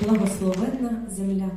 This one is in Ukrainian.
Благословенна земля.